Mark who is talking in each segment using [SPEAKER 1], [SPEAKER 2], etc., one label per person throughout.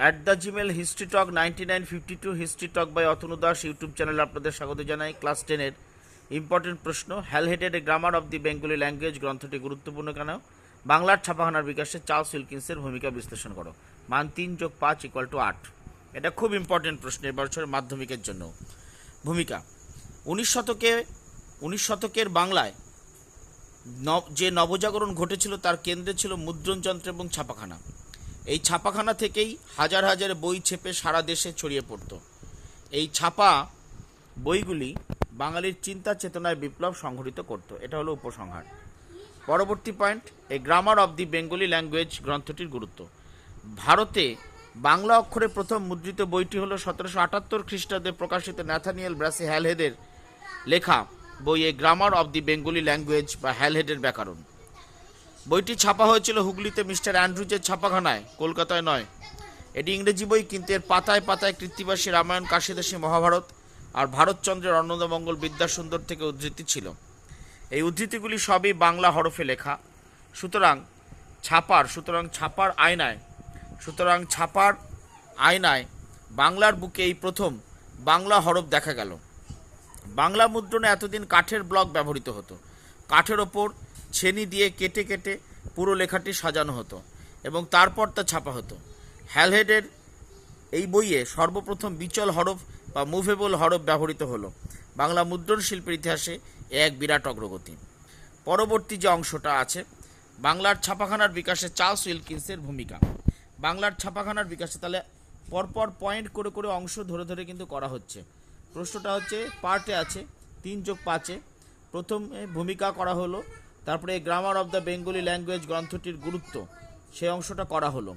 [SPEAKER 1] At the Gmail history talk ninety nine fifty two history talk by Atanu Das YouTube চ্যানেলে আপনাদের স্বাগত জানাই। Class টেনের important প্রশ্ন Halhed a grammar of the Bengali language গ্রন্থটি গুরুত্বপূর্ণ কেন? বাংলার ছাপাখানার বিকাশে চার্লস উইলকিন্সের ভূমিকা বিশ্লেষণ করো। মান তিন যোগ পাঁচ ইকুয়াল টু আট। এটা খুব ইম্পর্টেন্ট প্রশ্ন এবছরের মাধ্যমিকের জন্য। ভূমিকা, উনিশ শতকে, উনিশ শতকের বাংলায় যে নবজাগরণ ঘটেছিল তার কেন্দ্রে ছিল মুদ্রণ যন্ত্র এবং ছাপাখানা। এই ছাপাখানা থেকেই হাজার হাজার বই ছেপে সারা দেশে ছড়িয়ে পড়ত। এই ছাপা বইগুলি বাঙালির চিন্তা চেতনায় বিপ্লব সংঘটিত করত। এটা হলো উপসংহার। পরবর্তী point a grammar of the Bengali language গ্রন্থটির গুরুত্ব। ভারতে বাংলা অক্ষরে প্রথম মুদ্রিত বইটি হলো সতেরোশো আটাত্তর খ্রিস্টাব্দে প্রকাশিত ন্যাথানিয়েল ব্রাসি হ্যালহেদের লেখা বই a grammar of the Bengali language বা হ্যালহেডের ব্যাকরণ। বইটি ছাপা হয়েছিল হুগলিতে মিস্টার অ্যান্ড্রুজের ছাপাখানায়, কলকাতায় নয়। এটি ইংরেজি বই, কিন্তু এর পাতায় পাতায় কৃত্তিবাসী রামায়ণ, কাশিদাসী মহাভারত আর ভারতচন্দ্রের অন্নদামঙ্গল বিদ্যাসুন্দর থেকে উদ্ধৃতি ছিল। এই উদ্ধৃতিগুলি সবই বাংলা হরফে লেখা। সুতরাং ছাপার সুতরাং ছাপার আয়নায়, সুতরাং ছাপার আয়নায় বাংলার বুকে এই প্রথম বাংলা হরফ দেখা গেল। বাংলা মুদ্রণে এতদিন কাঠের ব্লক ব্যবহৃত হতো। কাঠের ওপর ছেনি দিয়ে কেটে কেটে পুরো লেখাটি সাজানো হতো এবং তারপর তা ছাপা হতো। হ্যালহেডের এই বইয়ে সর্বপ্রথম বিচল হরফ বা মুভেবল হরফ ব্যবহৃত হলো। বাংলা মুদ্রণ শিল্পের ইতিহাসে এ এক বিরাট অগ্রগতি। পরবর্তী যে অংশটা আছে, বাংলার ছাপাখানার বিকাশে চার্লস উইলকিন্সের ভূমিকা। বাংলার ছাপাখানার বিকাশে তাহলে পরপর পয়েন্ট করে করে অংশ ধরে ধরে কিন্তু করা হচ্ছে। প্রশ্নটা হচ্ছে, পার্টে আছে, তিন যোগ পাঁচে। প্রথমে ভূমিকা করা হলো তারপরে grammar of the Bengali language গ্রন্থটির গুরুত্ব, সেই অংশটা করা হলো।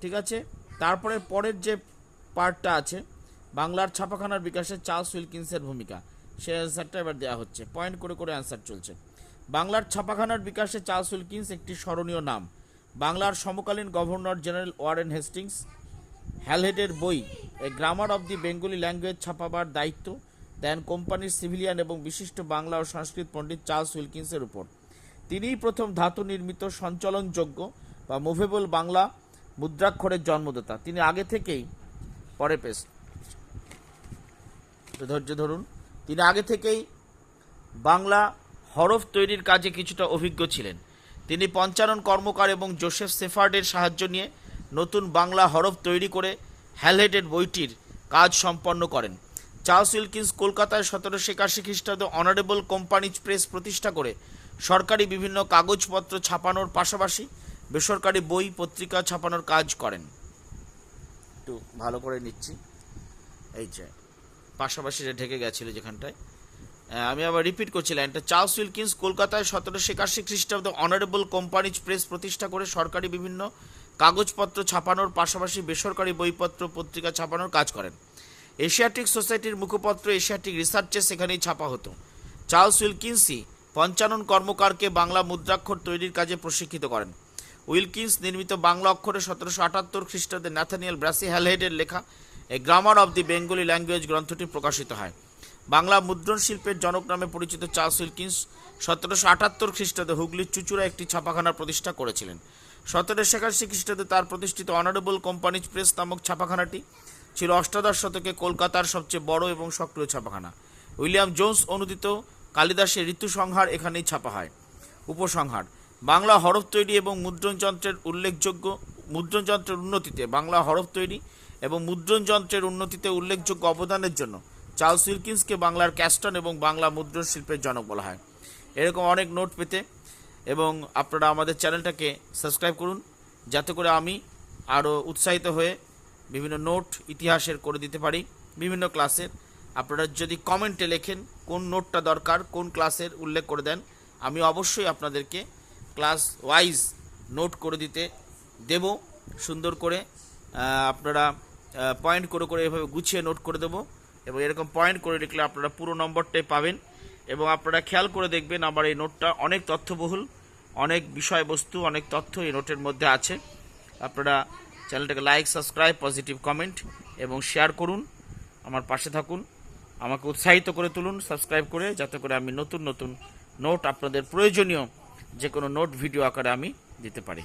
[SPEAKER 1] ঠিক আছে? তারপরে পরের যে পার্টটা আছে, বাংলার ছাপাখানার বিকাশে চার্লস উইলকিন্সের ভূমিকা সেই অ্যান্সারটা এবার দেওয়া হচ্ছে। পয়েন্ট করে করে অ্যান্সার চলছে। বাংলার ছাপাখানার বিকাশে চার্লস উইলকিন্স একটি স্মরণীয় নাম। বাংলার সমকালীন গভর্নর জেনারেল ওয়ারেন হেস্টিংস, হ্যালহেডের বই a grammar of the Bengali language ছাপাবার দায়িত্ব দেন কোম্পানির সিভিলিয়ান এবং বিশিষ্ট বাংলা ও সংস্কৃত পণ্ডিত চার্লস উইলকিন্সের উপর। তিনিই প্রথম ধাতু নির্মিত সঞ্চলনযোগ্য বা মুভেবল বাংলা মুদ্রাক্ষরের জন্মদাতা। তিনি আগে থেকেই পরে পেস ধৈর্য ধরুন। তিনি আগে থেকেই বাংলা হরফ তৈরির কাজে কিছুটা অভিজ্ঞ ছিলেন। তিনি পঞ্চানন কর্মকার এবং জোসেফ সেফার্ডের সাহায্য নিয়ে নতুন বাংলা হরফ তৈরি করে হ্যালহেডের বইটির কাজ সম্পন্ন করেন। চার্লস উইলকিন্স কলকাতায় সতেরোশো একাশি খ্রিস্টাব্দে অনারেবল কোম্পানিজ প্রেস প্রতিষ্ঠা করে। সরকারি বিভিন্ন কাগজপত্র ছাপানোর পাশাপাশি বেসরকারি বই, পত্রিকা ছাপানোর কাজ করেন। একটু ভালো করে নিচ্ছি। এই যে, পাশাপাশি যে ঢেকে গেছিল যেখানটায়। আমি আবার রিপিট করছি লাইনটা চার্লস উইলকিন্স কলকাতায় সতেরোশো একাশি খ্রিস্টাব্দে অনারেবল কোম্পানিজ প্রেস প্রতিষ্ঠা করে সরকারি বিভিন্ন কাগজপত্র ছাপানোর পাশাপাশি বেসরকারি বইপত্র, পত্রিকা ছাপানোর কাজ করেন। এশিয়াটিক সোসাইটির মুখপত্র এশিয়াটিক রিসার্চে সেখানেই ছাপা হতো। চার্লস উইলকিন্সই পঞ্চানন কর্মকারকে বাংলা মুদ্রাক্ষর তৈরির কাজে প্রশিক্ষিত করেন। উইলকিন্স নির্মিত বাংলা অক্ষরে সতেরোশো আটাত্তর খ্রিস্টাব্দে ন্যাথানিয়াল ব্রাসি হ্যালহেডের লেখা a grammar of the Bengali language গ্রন্থটি প্রকাশিত হয়। বাংলা মুদ্রণ শিল্পের জনক নামে পরিচিত চার্লস উইলকিন্স সতেরোশো আটাত্তর খ্রিস্টাব্দে হুগলির চুচুড়া একটি ছাপাখানা প্রতিষ্ঠা করেছিলেন। সতেরোশো একাশি খ্রিস্টাব্দে তার প্রতিষ্ঠিত অনারেবল কোম্পানিজ প্রেস নামক ছাপাখানাটি ছিল অষ্টাদশ শতকে কলকাতার সবচেয়ে বড় এবং সক্রিয় ছাপাখানা। উইলিয়াম জোন্স অনুদিত কালিদাসের ঋতু সংহার এখানেই ছাপা হয়। উপসংহার, বাংলা হরফ তৈরি এবং মুদ্রণ যন্ত্রের উল্লেখযোগ্য, মুদ্রণ যন্ত্রের উন্নতিতে বাংলা হরফ তৈরি এবং মুদ্রণ যন্ত্রের উন্নতিতে উল্লেখযোগ্য অবদানের জন্য চার্লস উইলকিন্সকে বাংলার ক্যাস্টন এবং বাংলা মুদ্রণ শিল্পের জনক বলা হয়। এরকম অনেক নোট পেতে এবং আপনারা আমাদের চ্যানেলটাকে সাবস্ক্রাইব করুন, যাতে করে আমি আরও উৎসাহিত হয়ে বিভিন্ন নোট ইতিহাসের করে দিতে পারি, বিভিন্ন ক্লাসের। আপনারা যদি কমেন্টে লেখেন কোন নোটটা দরকার, কোন ক্লাসের উল্লেখ করে দেন, আমি অবশ্যই আপনাদেরকে ক্লাস ওয়াইজ নোট করে দিতে দেব, সুন্দর করে আপনারা পয়েন্ট করে করে এভাবে গুছিয়ে নোট করে দেবো এবং এরকম পয়েন্ট করে লিখলে আপনারা পুরো নম্বরটাই পাবেন এবং আপনারা খেয়াল করে দেখবেন আমার এই নোটটা অনেক তথ্যবহুল, অনেক বিষয়বস্তু, অনেক তথ্য এই নোটের মধ্যে আছে। আপনারা চ্যানেলটাকে লাইক, সাবস্ক্রাইব, পজিটিভ কমেন্ট এবং শেয়ার করুন, আমার পাশে থাকুন, আমাকে উৎসাহিত করে তুলুন, সাবস্ক্রাইব করে, যাতে করে আমি নতুন নতুন নোট আপনাদের প্রয়োজনীয় যে কোনো নোট ভিডিও আকারে আমি দিতে পারি।